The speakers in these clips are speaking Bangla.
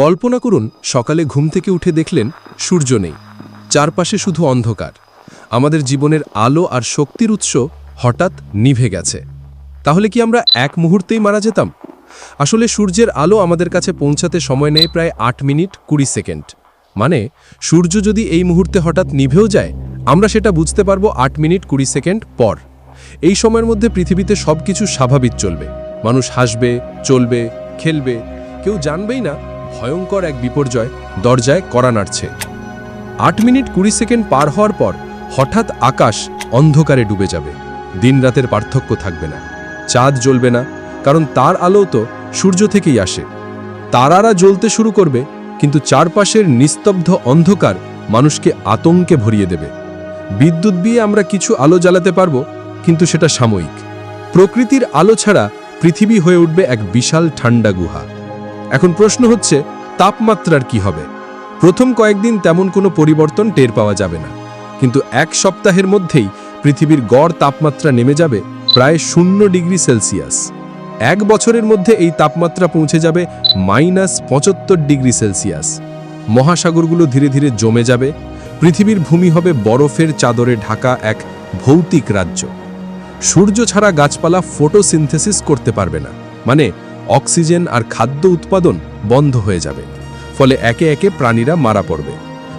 কল্পনা করুন, সকালে ঘুম থেকে উঠে দেখলেন সূর্য নেই। চারপাশে শুধু অন্ধকার। আমাদের জীবনের আলো আর শক্তির উৎস হঠাৎ নিভে গেছে। তাহলে কি আমরা এক মুহূর্তেই মারা যেতাম? আসলে সূর্যের আলো আমাদের কাছে পৌঁছাতে সময় নেয় প্রায় আট মিনিট কুড়ি সেকেন্ড। মানে সূর্য যদি এই মুহূর্তে হঠাৎ নিভেও যায়, আমরা সেটা বুঝতে পারব আট মিনিট কুড়ি সেকেন্ড পর। এই সময়ের মধ্যে পৃথিবীতে সব কিছু স্বাভাবিক চলবে। মানুষ হাসবে, চলবে, খেলবে, কেউ জানবেই না ভয়ঙ্কর এক বিপর্যয় দরজায় কড়া নাড়ছে। আট মিনিট কুড়ি সেকেন্ড পার হওয়ার পর হঠাৎ আকাশ অন্ধকারে ডুবে যাবে। দিন রাতের পার্থক্য থাকবে না। চাঁদ জ্বলবে না, কারণ তার আলো তো সূর্য থেকেই আসে। তারারা জ্বলতে শুরু করবে, কিন্তু চারপাশের নিস্তব্ধ অন্ধকার মানুষকে আতঙ্কে ভরিয়ে দেবে। বিদ্যুৎ দিয়ে আমরা কিছু আলো জ্বালাতে পারব, কিন্তু সেটা সাময়িক। প্রকৃতির আলো ছাড়া পৃথিবী হয়ে উঠবে এক বিশাল ঠান্ডা গুহা। এখন প্রশ্ন হচ্ছে, তাপমাত্রার কি হবে? প্রথম কয়েকদিন তেমন কোনো পরিবর্তন টের পাওয়া যাবে না। কিন্তু এক সপ্তাহের মধ্যেই পৃথিবীর গড় তাপমাত্রা নেমে যাবে প্রায় শূন্য ডিগ্রি সেলসিয়াস। এক বছরের মধ্যে এই তাপমাত্রা পৌঁছে যাবে মাইনাস পঁচাত্তর ডিগ্রি সেলসিয়াস। মহাসাগরগুলো ধীরে ধীরে জমে যাবে। পৃথিবীর ভূমি হবে বরফের চাদরে ঢাকা এক ভৌতিক রাজ্য। সূর্য ছাড়া গাছপালা ফটোসিনথেসিস করতে পারবে না। মানে অক্সিজেন আর খাদ্য উৎপাদন বন্ধ হয়ে যাবে। ফলে একে একে প্রাণীরা মারা পড়বে।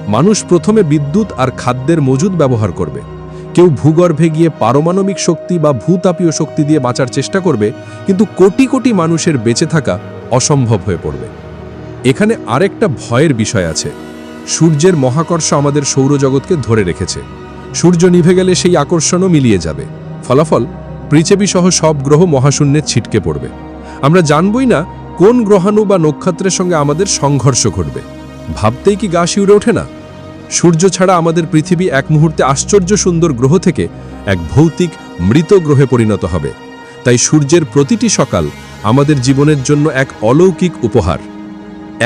মানুষ প্রথমে বিদ্যুৎ আর খাদ্যের মজুদ ব্যবহার করবে। কেউ ভূগর্ভে গিয়ে পারমাণবিক শক্তি বা ভূতাপীয় শক্তি দিয়ে বাঁচার চেষ্টা করবে, কিন্তু কোটি কোটি মানুষের বেঁচে থাকা অসম্ভব হয়ে পড়বে। এখানে আরেকটা ভয়ের বিষয় আছে। সূর্যের মহাকর্ষ আমাদের সৌরজগৎকে ধরে রেখেছে। সূর্য নিভে গেলে সেই আকর্ষণও মিলিয়ে যাবে। ফলাফল, পৃথিবী সহ সব গ্রহ মহাশূন্যে ছিটকে পড়বে। আমরা জানবই না কোন গ্রহাণু বা নক্ষত্রের সঙ্গে আমাদের সংঘর্ষ ঘটবে। ভাবতেই কি গা শিউরে ওঠে না? সূর্য ছাড়া আমাদের পৃথিবী এক মুহূর্তে আশ্চর্য সুন্দর গ্রহ থেকে এক ভৌতিক, মৃত গ্রহে পরিণত হবে। তাই সূর্যের প্রতিটি সকাল আমাদের জীবনের জন্য এক অলৌকিক উপহার।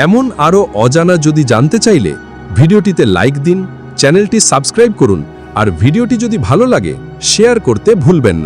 এমন আরও অজানা যদি জানতে চাইলে, ভিডিওটিতে লাইক দিন, চ্যানেলটি সাবস্ক্রাইব করুন, আর ভিডিওটি যদি ভালো লাগে, শেয়ার করতে ভুলবেন না।